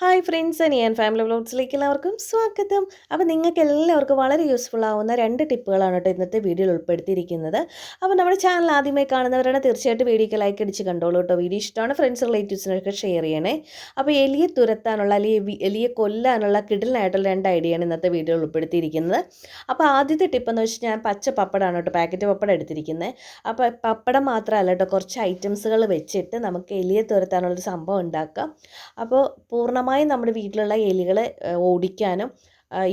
Hi friends ഞാൻ family വ്ലോഗ്സിലേക്ക് എല്ലാവർക്കും സ്വാഗതം. അപ്പോൾ നിങ്ങൾക്ക് എല്ലാവർക്കും വളരെ യൂസ്ഫുൾ ആവുന്ന രണ്ട് ടിപ്പുകളാണ് കേട്ടോ ഇന്നത്തെ വീഡിയോയിൽ ഉൾപ്പെടുത്തിയിരിക്കുന്നത്. അപ്പോൾ നമ്മുടെ ചാനൽ ആദ്യമായി കാണുന്നവരാണ് തീർച്ചയായിട്ടും വീഡിയോക്ക് ലൈക്ക് അടിച്ച് കണ്ടോളൂ കേട്ടോ. വീഡിയോ ഇഷ്ടമാണ് ഫ്രണ്ട്സ് റിലേറ്റീവ്സിനൊക്കെ ഷെയർ ചെയ്യണേ. അപ്പോൾ എലിയെ തുരത്താനുള്ള അല്ലെങ്കിൽ എലിയെ കൊല്ലാനുള്ള കിടലിനായിട്ടുള്ള രണ്ട് ഐഡിയയാണ് ഇന്നത്തെ വീഡിയോയിൽ ഉൾപ്പെടുത്തിയിരിക്കുന്നത്. അപ്പോൾ ആദ്യത്തെ ടിപ്പ് എന്ന് വെച്ചാൽ ഞാൻ പച്ച പപ്പടമാണ് കേട്ടോ പാക്കറ്റ് പപ്പടം എടുത്തിരിക്കുന്നത് അപ്പോൾ പപ്പടം മാത്രമല്ല കേട്ടോ കുറച്ച് ഐറ്റംസുകൾ വെച്ചിട്ട് നമുക്ക് എലിയെ തുരത്താനുള്ളൊരു സംഭവം ഉണ്ടാക്കാം. അപ്പോൾ പൂർണമായും നമ്മുടെ വീട്ടിലുള്ള എലികളെ ഓടിക്കാനും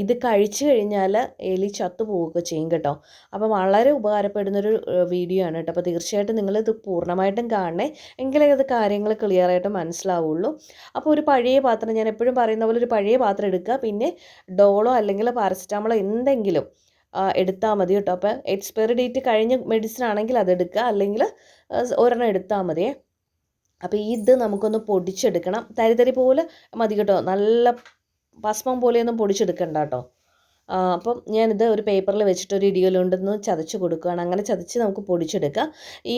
ഇത് കഴിച്ചു കഴിഞ്ഞാൽ എലി ചത്തു പോവുകയൊക്കെ ചെയ്യും കേട്ടോ. അപ്പോൾ വളരെ ഉപകാരപ്പെടുന്നൊരു വീഡിയോ ആണ് കേട്ടോ. അപ്പോൾ തീർച്ചയായിട്ടും നിങ്ങളിത് പൂർണമായിട്ടും കാണണേ. എങ്കിലേ അത് കാര്യങ്ങൾ ക്ലിയർ ആയിട്ട് മനസ്സിലാവുള്ളൂ. അപ്പോൾ ഒരു പഴയ പാത്രം ഞാൻ എപ്പോഴും പറയുന്ന പോലെ ഒരു പഴയ പാത്രം എടുക്കുക. പിന്നെ ഡോളോ അല്ലെങ്കിൽ പാരസെറ്റാമോളോ എന്തെങ്കിലും എടുത്താൽ മതി കേട്ടോ. അപ്പോൾ എക്സ്പയറി ഡേറ്റ് കഴിഞ്ഞ മെഡിസിൻ ആണെങ്കിൽ അതെടുക്കുക അല്ലെങ്കിൽ ഒരെണ്ണം എടുത്താൽ മതിയേ. അപ്പോൾ ഇത് നമുക്കൊന്ന് പൊടിച്ചെടുക്കണം. തരി തരി പോലെ മതി കേട്ടോ. നല്ല ഭസ്മം പോലെയൊന്നും പൊടിച്ചെടുക്കണ്ട കേട്ടോ. അപ്പം ഞാനിത് ഒരു പേപ്പറിൽ വെച്ചിട്ട് ഒരു ഇടിയലുണ്ടെന്ന് ചതച്ച് കൊടുക്കുകയാണ്. അങ്ങനെ ചതച്ച് നമുക്ക് പൊടിച്ചെടുക്കാം. ഈ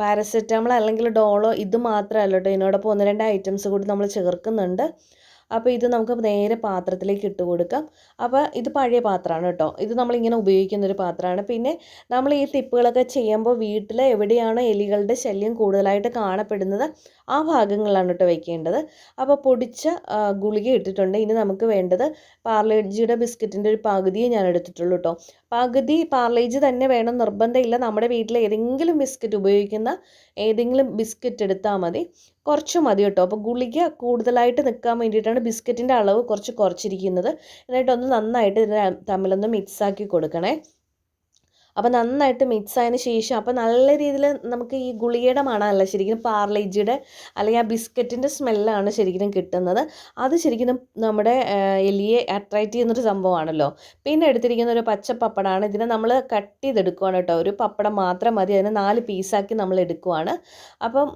പാരസെറ്റാമോൾ അല്ലെങ്കിൽ ഡോളോ ഇത് മാത്രമല്ല കേട്ടോ. ഇതിനോടൊപ്പം ഒന്ന് രണ്ട് ഐറ്റംസ് കൂടി നമ്മൾ ചേർക്കുന്നുണ്ട്. അപ്പോൾ ഇത് നമുക്ക് നേരെ പാത്രത്തിലേക്ക് ഇട്ട് കൊടുക്കാം. അപ്പോൾ ഇത് പഴയ പാത്രമാണ് കേട്ടോ. ഇത് നമ്മളിങ്ങനെ ഉപയോഗിക്കുന്ന ഒരു പാത്രമാണ്. പിന്നെ നമ്മൾ ഈ ടിപ്പുകളൊക്കെ ചെയ്യുമ്പോൾ വീട്ടിൽ എവിടെയാണോ എലികളുടെ ശല്യം കൂടുതലായിട്ട് കാണപ്പെടുന്നത് ആ ഭാഗങ്ങളാണ് കേട്ടോ വെക്കേണ്ടത്. അപ്പോൾ പൊടിച്ച ഗുളിക ഇട്ടിട്ടുണ്ട്. ഇനി നമുക്ക് വേണ്ടത് പാർലേജിയുടെ ബിസ്ക്കറ്റിന്റെ ഒരു പകുതിയെ ഞാൻ എടുത്തിട്ടുള്ളൂ കേട്ടോ. പകുതി പാർലേജ് തന്നെ വേണം. നിർബന്ധമില്ല നമ്മുടെ വീട്ടിൽ ഏതെങ്കിലും ബിസ്ക്കറ്റ് ഉപയോഗിക്കുന്ന ഏതെങ്കിലും ബിസ്ക്കറ്റ് എടുത്താൽ മതി. കുറച്ച് മതി കേട്ടോ. അപ്പോൾ ഗുളിക കൂടുതലായിട്ട് നിൽക്കാൻ വേണ്ടിയിട്ടാണ് ബിസ്ക്കറ്റിന്റെ അളവ് കുറച്ച് കുറച്ചിരിക്കുന്നത്. എന്നിട്ടൊന്ന് നന്നായിട്ട് ഇതിനെ തമ്മിലൊന്ന് മിക്സാക്കി കൊടുക്കണേ. അപ്പോൾ നന്നായിട്ട് മിക്സ് ആയതിന് ശേഷം അപ്പോൾ നല്ല രീതിയിൽ നമുക്ക് ഈ ഗുളികയുടെ മണമല്ല ശരിക്കും പാർലേജിയുടെ അല്ലെങ്കിൽ ആ ബിസ്ക്കറ്റിന്റെ സ്മെല്ലാണ് ശരിക്കും കിട്ടുന്നത്. അത് ശരിക്കും നമ്മുടെ എലിയെ അട്രാക്റ്റ് ചെയ്യുന്നൊരു സംഭവമാണല്ലോ. പിന്നെ എടുത്തിരിക്കുന്ന ഒരു പച്ച പപ്പടമാണ്. ഇതിനെ നമ്മൾ കട്ട് ചെയ്തെടുക്കുവാണ് കേട്ടോ. ഒരു പപ്പടം മാത്രം മതി. അതിനെ നാല് പീസാക്കി നമ്മൾ എടുക്കുവാണ്. അപ്പം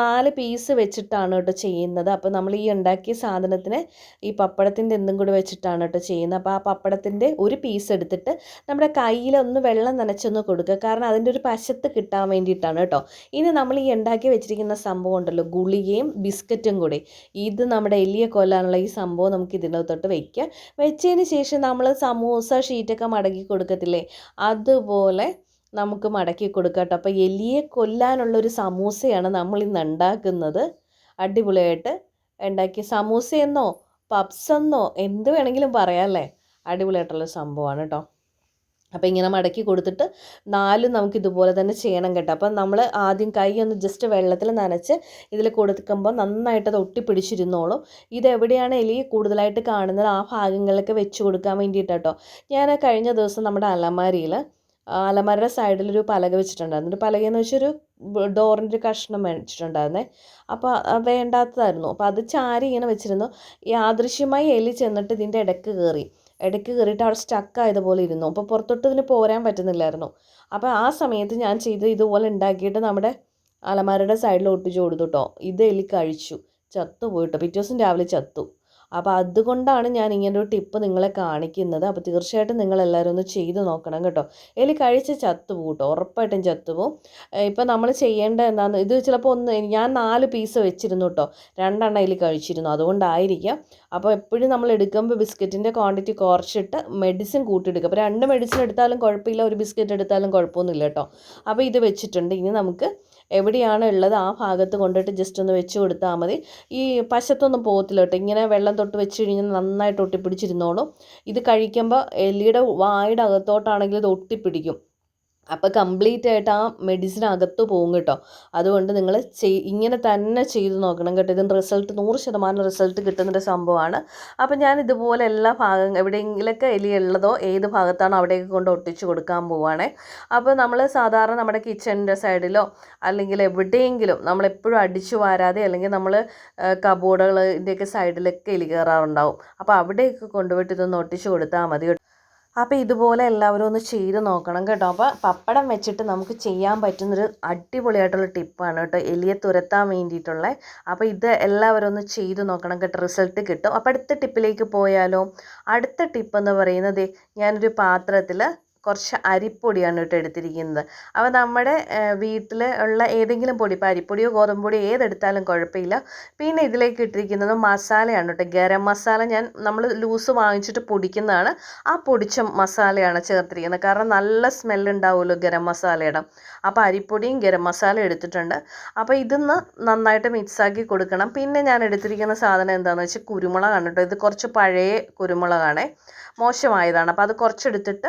നാല് പീസ് വെച്ചിട്ടാണ് കേട്ടോ ചെയ്യുന്നത്. അപ്പോൾ നമ്മൾ ഈ ഉണ്ടാക്കിയ സാധനത്തിന് ഈ പപ്പടത്തിന്റെ എന്തും കൂടി വെച്ചിട്ടാണ് കേട്ടോ ചെയ്യുന്നത്. അപ്പോൾ ആ പപ്പടത്തിന്റെ ഒരു പീസ് എടുത്തിട്ട് നമ്മുടെ കയ്യിലൊന്ന് വെള്ളം നനച്ചൊന്ന് കൊടുക്കുക. കാരണം അതിന്റെ ഒരു പശത്ത് കിട്ടാൻ വേണ്ടിയിട്ടാണ് കേട്ടോ. ഇനി നമ്മൾ ഈ ഉണ്ടാക്കി വെച്ചിരിക്കുന്ന സംഭവം ഉണ്ടല്ലോ. ഗുളികയും ബിസ്ക്കറ്റും കൂടി. ഇത് നമ്മുടെ എലിയെ കൊല്ലാനുള്ള ഈ സംഭവം നമുക്ക് ഇതിനകത്തോട്ട് വെക്കുക വെച്ചതിന് ശേഷം നമ്മൾ സമൂസ ഷീറ്റൊക്കെ മടക്കി കൊടുക്കത്തില്ലേ? അതുപോലെ നമുക്ക് മടക്കി കൊടുക്കാം അപ്പോൾ എലിയെ കൊല്ലാനുള്ളൊരു സമൂസയാണ് നമ്മൾ ഇന്ന് ഉണ്ടാക്കുന്നത്. അടിപൊളിയായിട്ട് ഉണ്ടാക്കി. സമൂസയെന്നോ പപ്സെന്നോ എന്ത് വേണമെങ്കിലും പറയാമല്ലേ അടിപൊളിയായിട്ടുള്ള സംഭവമാണ് കേട്ടോ. അപ്പോൾ ഇങ്ങനെ മടക്കി കൊടുത്തിട്ട് നാലും നമുക്ക് ഇതുപോലെ തന്നെ ചെയ്യണം കേട്ടോ. അപ്പം നമ്മൾ ആദ്യം കൈ ഒന്ന് ജസ്റ്റ് വെള്ളത്തിൽ നനച്ച് ഇതിൽ കൊടുക്കുമ്പോൾ നന്നായിട്ട് അത് ഒട്ടിപ്പിടിച്ചിരുന്നോളും. ഇതെവിടെയാണ് എലി കൂടുതലായിട്ട് കാണുന്നത്? ആ ഭാഗങ്ങളിലൊക്കെ വെച്ച് കൊടുക്കാൻ വേണ്ടിയിട്ട് കേട്ടോ. ഞാൻ കഴിഞ്ഞ ദിവസം നമ്മുടെ അലമാരിയിൽ അലമാരയുടെ സൈഡിലൊരു പലക വെച്ചിട്ടുണ്ടായിരുന്നു. ഒരു പലകയെന്ന് വെച്ചൊരു ഡോറിന്റെ ഒരു കഷ്ണം വെച്ചിട്ടുണ്ടായിരുന്നേ. അപ്പോൾ വേണ്ടാത്തതായിരുന്നു. അപ്പോൾ അത് ചാരി ഇങ്ങനെ വെച്ചിരുന്നു. യാദൃശ്യമായി എലി ചെന്നിട്ട് ഇതിന്റെ ഇടയ്ക്ക് കയറി ഇടയ്ക്ക് കയറിയിട്ട് അവിടെ സ്റ്റക്ക് ആയതുപോലെ ഇരുന്നു. അപ്പോൾ പുറത്തോട്ട് ഇതിന് പോരാൻ പറ്റുന്നില്ലായിരുന്നു. അപ്പോൾ ആ സമയത്ത് ഞാൻ ചെയ്ത് ഇതുപോലെ ഉണ്ടാക്കിയിട്ട് നമ്മുടെ അലമാരയുടെ സൈഡിൽ ഒട്ടിച്ച് കൊടുത്തു കേട്ടോ ഇത് എലി കഴിച്ചു. ചത്തു പോയിട്ടോ പിറ്റേ ദിവസം രാവിലെ ചത്തു. അപ്പോൾ അതുകൊണ്ടാണ് ഞാൻ ഇങ്ങനൊരു ടിപ്പ് നിങ്ങളെ കാണിക്കുന്നത്. അപ്പോൾ തീർച്ചയായിട്ടും നിങ്ങളെല്ലാവരും ഒന്ന് ചെയ്ത് നോക്കണം കേട്ടോ. എലി കഴിച്ച് ചത്തുപോകും കേട്ടോ ഉറപ്പായിട്ടും ചത്തുപോകും. ഇപ്പം നമ്മൾ ചെയ്യേണ്ട എന്താണെന്ന് ഇത് ചിലപ്പോൾ ഒന്ന് ഞാൻ നാല് പീസ് വെച്ചിരുന്നു കേട്ടോ. രണ്ടെണ്ണം എലി കഴിച്ചിരുന്നു അതുകൊണ്ടായിരിക്കാം. അപ്പോൾ എപ്പോഴും നമ്മൾ എടുക്കുമ്പോൾ ബിസ്ക്കറ്റിന്റെ ക്വാണ്ടിറ്റി കുറച്ചിട്ട് മെഡിസിൻ കൂട്ടിയെടുക്കുക. അപ്പോൾ രണ്ട് മെഡിസിൻ എടുത്താലും കുഴപ്പമില്ല ഒരു ബിസ്ക്കറ്റ് എടുത്താലും കുഴപ്പമൊന്നുമില്ല കേട്ടോ. അപ്പോൾ ഇത് വെച്ചിട്ടുണ്ട്. ഇനി നമുക്ക് എവിടെയാണ് ഉള്ളത്? ആ ഭാഗത്ത് കൊണ്ടിട്ട് ജസ്റ്റ് ഒന്ന് വെച്ച് കൊടുത്താൽ മതി. ഈ പശത്തൊന്നും പോകത്തില്ല കേട്ടോ. ഇങ്ങനെ വെള്ളം തൊട്ട് വെച്ച് കഴിഞ്ഞാൽ നന്നായിട്ട് ഒട്ടിപ്പിടിച്ചിരുന്നോളും. ഇത് കഴിക്കുമ്പോൾ എലിയുടെ വായുടെ അകത്തോട്ടാണെങ്കിൽ ഇത് ഒട്ടിപ്പിടിക്കും. അപ്പോൾ കംപ്ലീറ്റ് ആയിട്ട് ആ മെഡിസിൻ അകത്ത് പോകും കേട്ടോ. അതുകൊണ്ട് നിങ്ങൾ ചെയ് ഇങ്ങനെ തന്നെ ചെയ്ത് നോക്കണം കേട്ടോ. ഇതിന് റിസൾട്ട് നൂറ് ശതമാനം റിസൾട്ട് കിട്ടുന്നൊരു സംഭവമാണ്. അപ്പോൾ ഞാൻ ഇതുപോലെ എല്ലാ ഭാഗം എവിടെയെങ്കിലൊക്കെ എലി ഉള്ളതോ ഏത് ഭാഗത്താണോ അവിടേക്ക് കൊണ്ട് ഒട്ടിച്ച് കൊടുക്കാൻ പോവുകയാണേ അപ്പോൾ നമ്മൾ സാധാരണ നമ്മുടെ കിച്ചണിന്റെ സൈഡിലോ അല്ലെങ്കിൽ എവിടെയെങ്കിലും നമ്മളെപ്പോഴും അടിച്ചു വാരാതെ അല്ലെങ്കിൽ നമ്മൾ കബോർഡുകളിന്റെയൊക്കെ സൈഡിലൊക്കെ എലി കയറാറുണ്ടാവും അപ്പോൾ അവിടെയൊക്കെ കൊണ്ടുപോയിട്ട് ഇതൊന്ന് ഒട്ടിച്ച് കൊടുത്താൽ മതി അപ്പോൾ ഇതുപോലെ എല്ലാവരും ഒന്ന് ചെയ്ത് നോക്കണം കേട്ടോ. അപ്പോൾ പപ്പടം വെച്ചിട്ട് നമുക്ക് ചെയ്യാൻ പറ്റുന്നൊരു അടിപൊളിയായിട്ടുള്ള ടിപ്പാണ് കേട്ടോ. എലിയെ തുരത്താൻ വേണ്ടിയിട്ടുള്ള. അപ്പോൾ ഇത് എല്ലാവരും ഒന്ന് ചെയ്ത് നോക്കണം കേട്ടോ. റിസൾട്ട് കിട്ടും. അപ്പോൾ അടുത്ത ടിപ്പിലേക്ക് പോയാലോ? അടുത്ത ടിപ്പ് എന്ന് പറയുന്നത് ഞാനൊരു പാത്രത്തിൽ കുറച്ച് അരിപ്പൊടിയാണ് കേട്ടോ എടുത്തിരിക്കുന്നത്. അപ്പോൾ നമ്മുടെ വീട്ടിൽ ഉള്ള ഏതെങ്കിലും പൊടി ഇപ്പോൾ അരിപ്പൊടിയോ ഗോതമ്പ് പൊടിയോ ഏതെടുത്താലും കുഴപ്പമില്ല. പിന്നെ ഇതിലേക്ക് ഇട്ടിരിക്കുന്നത് മസാലയാണ് കേട്ടോ. ഗരം മസാല ഞാൻ നമ്മൾ ലൂസ് വാങ്ങിച്ചിട്ട് പൊടിക്കുന്നതാണ്. ആ പൊടിച്ച മസാലയാണ് ചേർത്തിരിക്കുന്നത്. കാരണം നല്ല സ്മെല്ലുണ്ടാവുമല്ലോ ഗരം മസാലയുടെ. അപ്പോൾ അരിപ്പൊടിയും ഗരം മസാല എടുത്തിട്ടുണ്ട്. അപ്പോൾ ഇതൊന്ന് നന്നായിട്ട് മിക്സാക്കി കൊടുക്കണം. പിന്നെ ഞാൻ എടുത്തിരിക്കുന്ന സാധനം എന്താണെന്ന് വെച്ചാൽ കുരുമുളകാണ് കേട്ടോ. ഇത് കുറച്ച് പഴയ കുരുമുളകാണേ. മോശമായതാണ്. അപ്പോൾ അത് കുറച്ചെടുത്തിട്ട്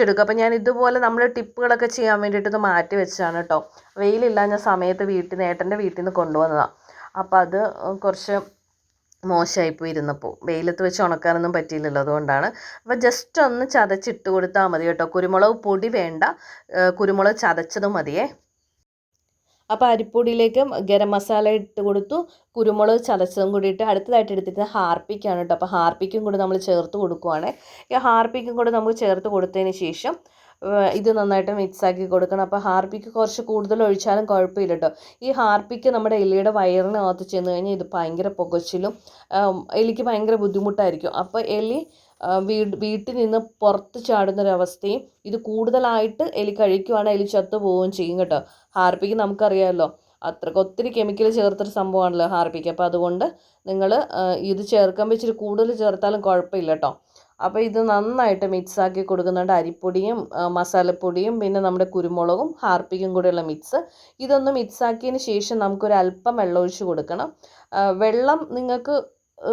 പൊടിച്ചെടുക്കുക അപ്പോൾ ഞാൻ ഇതുപോലെ നമ്മൾ ടിപ്പുകളൊക്കെ ചെയ്യാൻ വേണ്ടിയിട്ട് ഇത് മാറ്റി വെച്ചതാണ് കേട്ടോ വെയിലില്ലാഞ്ഞ സമയത്ത് വീട്ടിൽ നിന്ന് ഏട്ടന്റെ വീട്ടിൽ നിന്ന് കൊണ്ടുവന്നതാണ് അപ്പോൾ അത് കുറച്ച് മോശമായിപ്പോയി ഇരുന്നപ്പോൾ വെയിലത്ത് വെച്ച് ഉണക്കാനൊന്നും പറ്റിയില്ലല്ലോ അതുകൊണ്ടാണ്. അപ്പോൾ ജസ്റ്റ് ഒന്ന് ചതച്ചിട്ട് കൊടുത്താൽ മതി കേട്ടോ. കുരുമുളക് പൊടി വേണ്ട. കുരുമുളക് ചതച്ചത് മതിയേ. അപ്പോൾ അരിപ്പൊടിയിലേക്ക് ഗരം മസാല ഇട്ട് കൊടുത്തു കുരുമുളക് ചതച്ചതും കൂടി ഇട്ട് അടുത്തതായിട്ട് എടുത്തിട്ട് ഹാർപ്പിക്കാണ് കേട്ടോ അപ്പോൾ ഹാർപ്പിക്കും കൂടി നമ്മൾ ചേർത്ത് കൊടുക്കുവാണ്. ഈ ഹാർപ്പിക്കും കൂടി നമുക്ക് ചേർത്ത് കൊടുത്തതിന് ശേഷം ഇത് നന്നായിട്ട് മിക്സ് ആക്കി കൊടുക്കണം. അപ്പോൾ ഹാർപ്പിക്ക് കുറച്ച് കൂടുതൽ ഒഴിച്ചാലും കുഴപ്പമില്ല കേട്ടോ ഈ ഹാർപ്പിക്ക് നമ്മുടെ എലിയുടെ വയറിനകത്ത് ചെന്ന് കഴിഞ്ഞാൽ ഇത് ഭയങ്കര പുകച്ചിലും എലിക്ക് ഭയങ്കര ബുദ്ധിമുട്ടായിരിക്കും. അപ്പോൾ എലി വീട് വീട്ടിൽ നിന്ന് പുറത്ത് ചാടുന്ന ഒരവസ്ഥയും ഇത് കൂടുതലായിട്ട് എലി കഴിക്കുവാണെങ്കിൽ എലി ചത്തു പോവുകയും ചെയ്യും കേട്ടോ. ഹാർപ്പിക്ക് നമുക്കറിയാമല്ലോ. അത്രയ്ക്ക് ഒത്തിരി കെമിക്കൽ ചേർത്തൊരു സംഭവമാണല്ലോ ഹാർപ്പിക്ക്. അപ്പോൾ അതുകൊണ്ട് നിങ്ങൾ ഇത് ചേർക്കുമ്പോൾ ഇച്ചിരി കൂടുതൽ ചേർത്താലും കുഴപ്പമില്ല കേട്ടോ. അപ്പോൾ ഇത് നന്നായിട്ട് മിക്സ് ആക്കി കൊടുക്കുന്നുണ്ട്. അരിപ്പൊടിയും മസാലപ്പൊടിയും പിന്നെ നമ്മുടെ കുരുമുളകും ഹാർപ്പിക്കും കൂടെയുള്ള മിക്സ് ഇതൊന്ന് മിക്സ് ആക്കിയതിന് ശേഷം നമുക്കൊരു അല്പം വെള്ളം ഒഴിച്ച് കൊടുക്കണം. വെള്ളം നിങ്ങൾക്ക്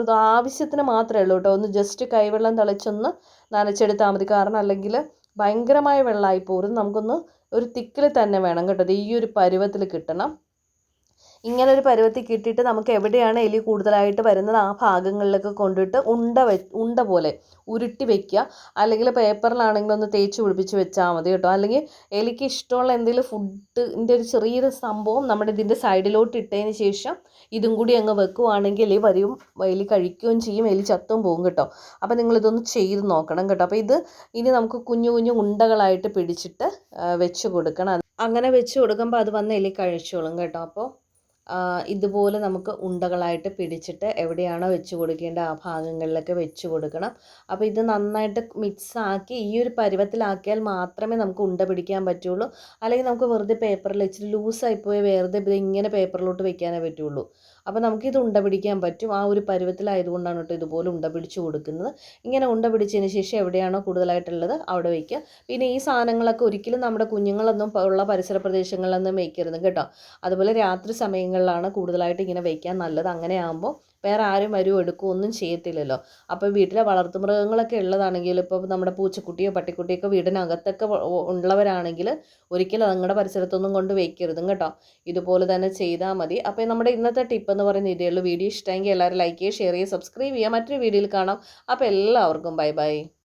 ആവശ്യത്തിന് മാത്രമേ ഉള്ളൂ കേട്ടോ. ഒന്ന് ജസ്റ്റ് കൈവെള്ളം തിളച്ചൊന്ന് നനച്ചെടുത്താൽ മതി. കാരണം അല്ലെങ്കിൽ ഭയങ്കരമായ വെള്ളമായി പോരും. നമുക്കൊന്ന് ഒരു തിക്കിൽ തന്നെ വേണം കേട്ടോ. ഈ ഒരു പരുവത്തിൽ കിട്ടണം. ഇങ്ങനെ ഒരു പരുവത്തിൽ കിട്ടിയിട്ട് നമുക്ക് എവിടെയാണ് എലി കൂടുതലായിട്ട് വരുന്നത്? ആ ഭാഗങ്ങളിലൊക്കെ കൊണ്ടിട്ട് ഉണ്ട വെ ഉണ്ട പോലെ ഉരുട്ടി വെക്കുക. അല്ലെങ്കിൽ പേപ്പറിലാണെങ്കിൽ ഒന്ന് തേച്ച് പിടിപ്പിച്ച് വെച്ചാൽ മതി കേട്ടോ. അല്ലെങ്കിൽ എലിക്ക് ഇഷ്ടമുള്ള എന്തെങ്കിലും ഫുഡിന്റെ ഒരു ചെറിയൊരു സംഭവം നമ്മുടെ ഇതിന്റെ സൈഡിലോട്ട് ഇട്ടതിന് ശേഷം ഇതും കൂടി അങ്ങ് വെക്കുവാണെങ്കിൽ എലി വരും എലി കഴിക്കുകയും ചെയ്യും എലി ചത്തും പോകും കേട്ടോ. അപ്പോൾ നിങ്ങളിതൊന്ന് ചെയ്ത് നോക്കണം കേട്ടോ. അപ്പോൾ ഇത് ഇനി നമുക്ക് കുഞ്ഞു കുഞ്ഞു ഉണ്ടകളായിട്ട് പിടിച്ചിട്ട് വെച്ച് കൊടുക്കണം. അങ്ങനെ വെച്ച് കൊടുക്കുമ്പോൾ അത് വന്ന് എലി കഴിച്ചോളും കേട്ടോ. അപ്പോൾ ഇതുപോലെ നമുക്ക് ഉണ്ടകളായിട്ട് പിടിച്ചിട്ട് എവിടെയാണോ വെച്ച് കൊടുക്കേണ്ട ആ ഭാഗങ്ങളിലൊക്കെ വെച്ച് കൊടുക്കണം. അപ്പോൾ ഇത് നന്നായിട്ട് മിക്സാക്കി ഈ ഒരു പരുവത്തിലാക്കിയാൽ മാത്രമേ നമുക്ക് ഉണ്ട പിടിക്കാൻ പറ്റുള്ളൂ. അല്ലെങ്കിൽ നമുക്ക് വെറുതെ പേപ്പറിൽ ഇച്ചിരി ലൂസായി പോയി വെറുതെ ഇങ്ങനെ പേപ്പറിലോട്ട് വെക്കാനേ പറ്റുള്ളൂ. അപ്പോൾ നമുക്കിത് ഉണ്ട പിടിക്കാൻ പറ്റും. ആ ഒരു പരുവത്തിലായതുകൊണ്ടാണ് കേട്ടോ ഇതുപോലെ ഉണ്ട പിടിച്ച് കൊടുക്കുന്നത്. ഇങ്ങനെ ഉണ്ട പിടിച്ചതിന് ശേഷം എവിടെയാണോ കൂടുതലായിട്ടുള്ളത് അവിടെ വയ്ക്കുക. പിന്നെ ഈ സാധനങ്ങളൊക്കെ ഒരിക്കലും നമ്മുടെ കുഞ്ഞുങ്ങളൊന്നും ഉള്ള പരിസര പ്രദേശങ്ങളിലൊന്നും വയ്ക്കരുത് കേട്ടോ. അതുപോലെ രാത്രി സമയങ്ങളിലാണ് കൂടുതലായിട്ട് ഇങ്ങനെ വയ്ക്കാൻ നല്ലത്. അങ്ങനെ ആകുമ്പോൾ വേറെ ആരും വരും എടുക്കുകയോ ഒന്നും ചെയ്യത്തില്ലല്ലോ. അപ്പോൾ വീട്ടിലെ വളർത്തുമൃഗങ്ങളൊക്കെ ഉള്ളതാണെങ്കിൽ ഇപ്പോൾ നമ്മുടെ പൂച്ചക്കുട്ടിയോ പട്ടിക്കുട്ടിയൊക്കെ വീടിനകത്തൊക്കെ ഉള്ളവരാണെങ്കിൽ ഒരിക്കലും നിങ്ങളുടെ പരിസരത്തൊന്നും കൊണ്ട് വയ്ക്കരുതും കേട്ടോ. ഇതുപോലെ തന്നെ ചെയ്താൽ മതി. അപ്പോൾ നമ്മുടെ ഇന്നത്തെ ടിപ്പ് എന്ന് പറയുന്ന ഇതേ ഉള്ളൂ. വീഡിയോ ഇഷ്ടമെങ്കിൽ എല്ലാവരും ലൈക്ക് ചെയ്യുക ഷെയർ ചെയ്യുക സബ്സ്ക്രൈബ് ചെയ്യുക. മറ്റൊരു വീഡിയോയിൽ കാണാം. അപ്പോൾ എല്ലാവർക്കും ബൈ ബൈ.